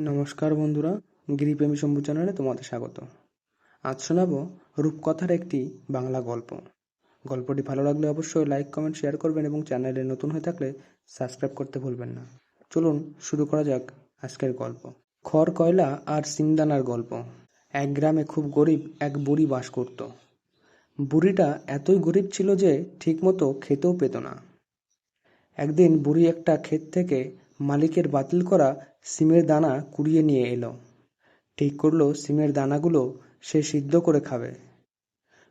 নমস্কার বন্ধুরা, গিরিপ্রেমী শম্ভু চ্যানেলে তোমাদের স্বাগত। আজ শোনাব রূপকথার একটি বাংলা গল্প। গল্পটি ভালো লাগলে অবশ্যই লাইক, কমেন্ট, শেয়ার করবেন এবং চ্যানেলে নতুন হয়ে থাকলে সাবস্ক্রাইব করতে ভুলবেন না। চলুন শুরু করা যাক আজকের গল্প। খড়, কয়লা আর সিংদানার গল্প। এক গ্রামে খুব গরিব এক বুড়ি বাস করত। বুড়িটা এতই গরিব ছিল যে ঠিকমতো খেতেও পেত না। একদিন বুড়ি একটা ক্ষেত থেকে মালিকের বাতিল করা সিমের দানা কুড়িয়ে নিয়ে এলো। ঠিক করল, সিমের দানাগুলো সে সিদ্ধ করে খাবে।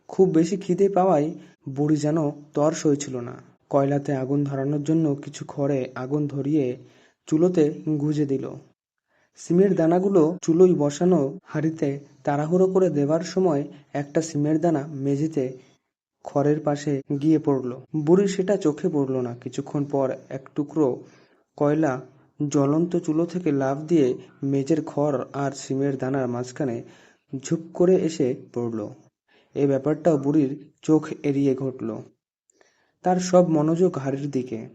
খুব বেশি খিদে পাওয়ায় বুড়ি যেন তর সইছিল না। কয়লাতে আগুন ধরানোর জন্য কিছু খড়ে আগুন ধরিয়ে চুলোতে গুজে দিল। সিমের দানাগুলো চুলোয় বসানো হাঁড়িতে তাড়াহুড়ো করে দেবার সময় একটা সিমের দানা মেঝেতে খড়ের পাশে গিয়ে পড়ল। বুড়ি সেটা চোখে পড়ল না। কিছুক্ষণ পর এক টুকরো কয়লা জ্বলন্ত চুলো থেকে লাফ দিয়ে মেঝের খড় আর সিমের দানার মাঝখানে ঝুপ করে এসে পড়ল। এ ব্যাপারটাও বুড়ির চোখ এড়িয়ে ঘটল। তার সব মনোযোগ হাড়ির দিকে।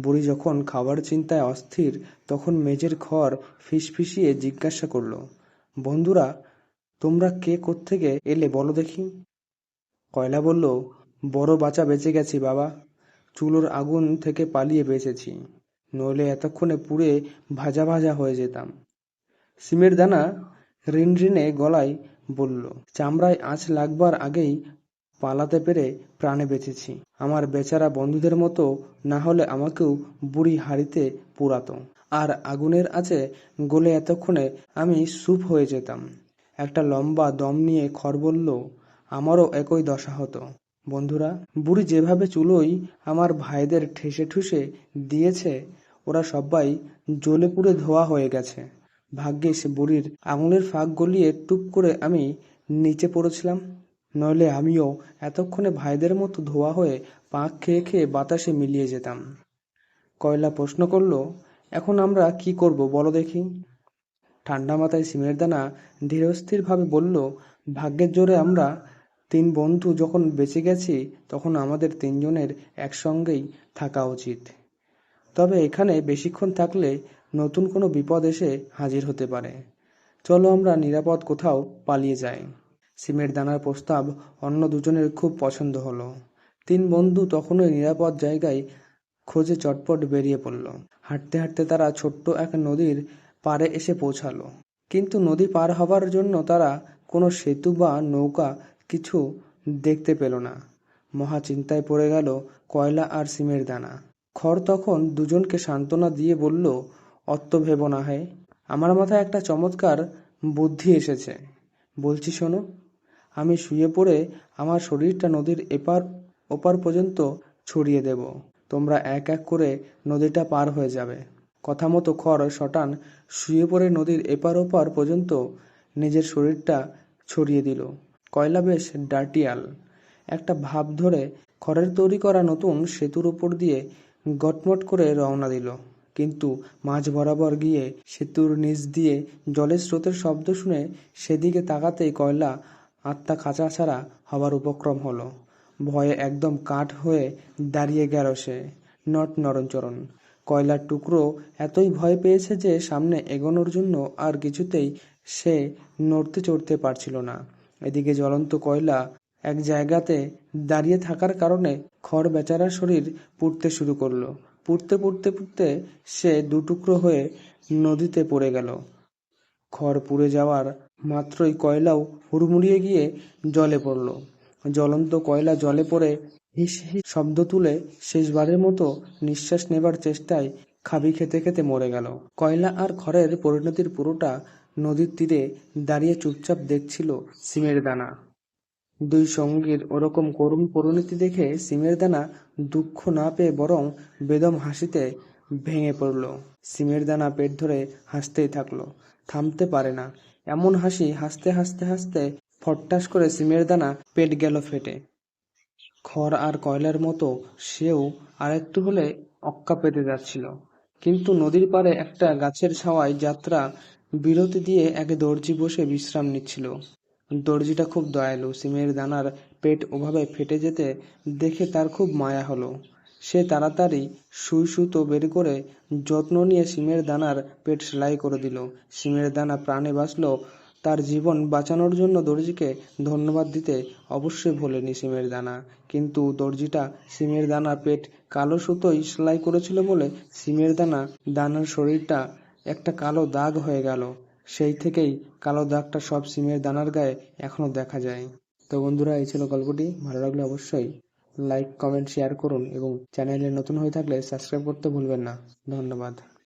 বুড়ি যখন খাবার চিন্তায় অস্থির, তখন মেঝের খড় ফিসফিসিয়ে জিজ্ঞাসা করল, বন্ধুরা, তোমরা কে কোত্থেকে এলে বলো দেখি? কয়লা বলল, বড় বাঁচা বেঁচে গেছি বাবা। চুলোর আগুন থেকে পালিয়ে বেঁচেছি। নইলে এতক্ষণে পুড়ে ভাজা ভাজা হয়ে যেতাম। সিমের দানা রিনরিনে গলায় বলল, চামড়ায় আঁচ লাগবার আগেই পালাতে পেরে প্রাণে বেঁচেছি। আমার বেচারা বন্ধুদের মতো না হলে আমাকেও বুড়ি হাড়িতে পুরাতো। আর আগুনের আছে গলে এতক্ষণে আমি স্যুপ হয়ে যেতাম। একটা লম্বা দম নিয়ে খড় বলল, আমারও একই দশা হতো। বন্ধুরা, বুড়ি যেভাবে চুলোই আমার ভাইদের ঠেসে ঠুসে দিয়েছে ওরা সবাই জ্বলে পুড়ে ধোয়া হয়ে গেছে। ভাগ্যে সে বুড়ির আঙুলের ফাঁক গলিয়ে টুপ করে আমি নিচে পড়েছিলাম। নইলে আমিও এতক্ষণে ভাইদের মতো ধোয়া হয়ে পাক খেয়ে খেয়ে বাতাসে মিলিয়ে যেতাম। কয়লা প্রশ্ন করল, এখন আমরা কি করব বলো দেখি? ঠান্ডা মাথায় সিমের দানা ধীরস্থিরভাবে বলল, ভাগ্যের জোরে আমরা তিন বন্ধু যখন বেঁচে গেছি, তখন আমাদের তিনজনের একসঙ্গেই থাকা উচিত। তবে এখানে বেশিক্ষণ থাকলে নতুন কোনো বিপদ এসে হাজির হতে পারে। চলো আমরা নিরাপদ কোথাও পালিয়ে যাই। সিমের দানার প্রস্তাব অন্য দুজনের খুব পছন্দ হলো। তিন বন্ধু তখনই নিরাপদ জায়গায় খোঁজে চটপট বেরিয়ে পড়ল। হাঁটতে হাঁটতে তারা ছোট্ট এক নদীর পাড়ে এসে পৌঁছালো। কিন্তু নদী পার হবার জন্য তারা কোনো সেতু বা নৌকা কিছু দেখতে পেল না। মহা চিন্তায় পড়ে গেল কয়লা আর সিমের দানা। খড় তখন দুজনকে সান্ত্বনা দিয়ে বলল অত্ত ভেব না হে আমার মাথায় একটা চমৎকার বুদ্ধি এসেছে। বলছি, শোনো, আমি শুয়ে পড়ে আমার শরীরটা নদীর এপার ওপার পর্যন্ত ছড়িয়ে দেব। তোমরা এক এক করে নদীটা পার হয়ে যাবে। কথা মতো খড় শটান শুয়ে পড়ে নদীর এপার ওপার পর্যন্ত নিজের শরীরটা ছড়িয়ে দিল। কয়লা বেশ ডাটিয়াল একটা ভাব ধরে খড়ের তৈরি করা নতুন সেতুর উপর দিয়ে গটমট করে রওনা দিল। কিন্তু মাঝ বরাবর গিয়ে সেতুর নিচ দিয়ে জলের স্রোতের শব্দ শুনে সেদিকে তাকাতেই কয়লা আত্মা খাঁচা ছাড়া হবার উপক্রম হলো। ভয়ে একদম কাঠ হয়ে দাঁড়িয়ে গেল সে, নট নরণচরণ। কয়লার টুকরো এতই ভয় পেয়েছে যে সামনে এগোনোর জন্য আর কিছুতেই সে নড়তে চড়তে পারছিল না। এদিকে জ্বলন্ত কয়লা এক জায়গাতে দাঁড়িয়ে থাকার কারণে খড় বেচারার শরীর পুড়তে শুরু করল। পুড়তে পুড়তে পুড়তে সে দুটুকরো হয়ে নদীতে পড়ে গেল। খড় পুড়ে যাওয়ার মাত্রই কয়লাও হুড়মুড়িয়ে গিয়ে জলে পড়ল। জ্বলন্ত কয়লা জলে পড়ে হিস হিস শব্দ তুলে শেষবারের মতো নিঃশ্বাস নেবার চেষ্টায় খাবি খেতে খেতে মরে গেল। কয়লা আর খড়ের পরিণতির পুরোটা নদীর তীরে দাঁড়িয়ে চুপচাপ দেখছিল সিমের দানা। দুই সঙ্গীর ওরকম করুণ পরিণতি দেখে সিমের দানা দুঃখ না পেয়ে বরং বেদম হাসিতে ভেঙে পড়ল। সিমের দানা পেট ধরে হাসতেই থাকল। থামতে পারে না। এমন হাসি হাসতে হাসতে হাসতে ফট্টাস করে সিমের দানা পেট গেল ফেটে। খড় আর কয়লার মতো সেও আরেকটু হলে অক্কা পেতে যাচ্ছিল। কিন্তু নদীর পাড়ে একটা গাছের ছাওয়ায় যাত্রা বিরতি দিয়ে এক দর্জি বসে বিশ্রাম নিচ্ছিল। দর্জিটা খুব দয়ালু। সিমের দানার পেট ওভাবে ফেটে যেতে দেখে তার খুব মায়া হলো। সে তাড়াতাড়ি সুই সুতো বের করে যত্ন নিয়ে সিমের দানার পেট সেলাই করে দিল। সিমের দানা প্রাণে বাঁচল, তার জীবন বাঁচানোর জন্য দর্জিকে ধন্যবাদ দিতে অবশ্যই ভোলেনি সিমের দানা। কিন্তু দর্জিটা সিমের দানা পেট কালো সুতোই সেলাই করেছিল বলে সিমের দানা দানার শরীরটা একটা কালো দাগ হয়ে গেল। সেই থেকেই কালো দাগটা সব সিমের দানার গায়ে এখনও দেখা যায়। তো বন্ধুরা, এই ছিল গল্পটি। ভালো লাগলে অবশ্যই লাইক কমেন্ট শেয়ার করুন এবং চ্যানেলে নতুন হয়ে থাকলে সাবস্ক্রাইব করতে ভুলবেন না। ধন্যবাদ।